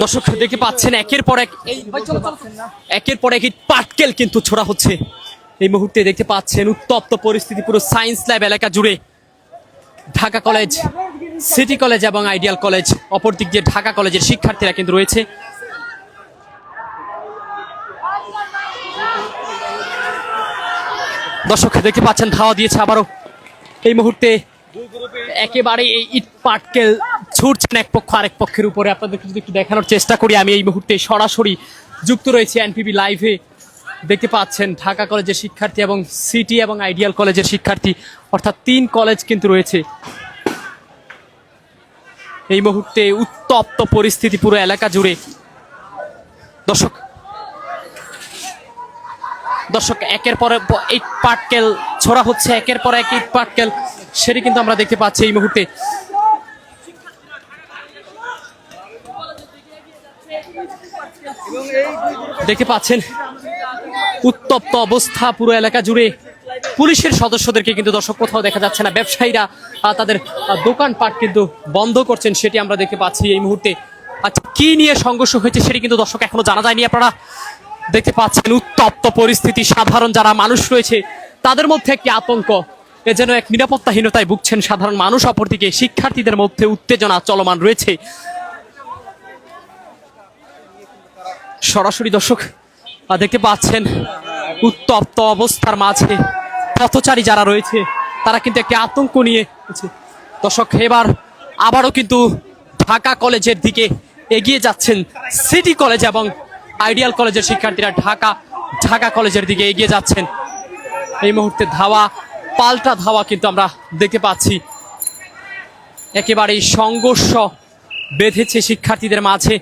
দর্শক দেখতে পাচ্ছেন একের পর এক। একের পর এক পাটকেল কিন্তু ছোড়া হচ্ছে। এই মুহূর্তে দেখতে পাচ্ছেন উত্তপ্ত পরিস্থিতি পুরো সায়েন্স ল্যাব এলাকা জুড়ে। ঢাকা কলেজ সিটি কলেজ এবং আইডিয়াল কলেজ অপর দিক দিয়ে ঢাকা কলেজের শিক্ষার্থীরা কিন্তু রয়েছে। দর্শক দেখতে পাচ্ছেন ধাওয়া দিয়েছে আবারও। এই মুহূর্তে একেবারে এই ইট পাটকেল ছুটছেন এক পক্ষ, আরেক পক্ষের উপরে। আপনাদেরকে যদি একটু দেখানোর চেষ্টা করি, আমি এই মুহূর্তে সরাসরি যুক্ত রয়েছে এনপিবি লাইভে। দেখতে পাচ্ছেন, ঢাকা কলেজের শিক্ষার্থী এবং সিটি এবং আইডিয়াল কলেজের শিক্ষার্থী, অর্থাৎ তিন কলেজ কিন্তু রয়েছে। এই মুহূর্তে উত্তপ্ত পরিস্থিতি পুরো এলাকা জুড়ে। দর্শক দর্শক, একের পর ইট পাটকেল ছোড়া হচ্ছে, একের পর এক ইট পাটকেল সেটি কিন্তু আমরা দেখতে পাচ্ছি এই মুহূর্তে। দেখতে পাচ্ছেন, উত্তপ্ত অবস্থা পুরো এলাকা জুড়ে। পুলিশের সদস্যদেরকে কিন্তু দর্শক কোথাও দেখা যাচ্ছে না। ব্যবসায়ীরা তাদের দোকানপাট কিন্তু বন্ধ করছেন, সেটি আমরা দেখতে পাচ্ছি এই মুহূর্তে। আচ্ছা কি নিয়ে সংঘর্ষ হয়েছে সেটি কিন্তু দর্শক এখনও জানা যায়নি আপনারা। দেখতে পাচ্ছেন উত্তপ্ত পরিস্থিতি, সাধারণ যারা মানুষ রয়েছে, তাদের মধ্যে একটি আতঙ্ক। এ যেন এক নিরাপত্তাহীনতায় ভুগছেন সাধারণ মানুষ, অপরদিকে শিক্ষার্থীদের মধ্যে উত্তেজনা চলমান রয়েছে। সরাসরি দর্শক দেখতে পাচ্ছেন উত্তপ্ত অবস্থার মাঝে পথচারী যারা রয়েছে, তারা কিন্তু একটি আতঙ্ক নিয়ে দর্শক, এবার আবারও কিন্তু ঢাকা কলেজের দিকে এগিয়ে যাচ্ছেন সিটি কলেজ এবং আইডিয়াল কলেজের শিক্ষার্থীরা ঢাকা ঢাকা কলেজের দিকে এগিয়ে যাচ্ছেন। এই মুহূর্তে ধাওয়া, পাল্টা ধাওয়া কিন্তু আমরা দেখতে পাচ্ছি। একেবারে সংঘর্ষ বেঁধেছে শিক্ষার্থীদের মাঝে।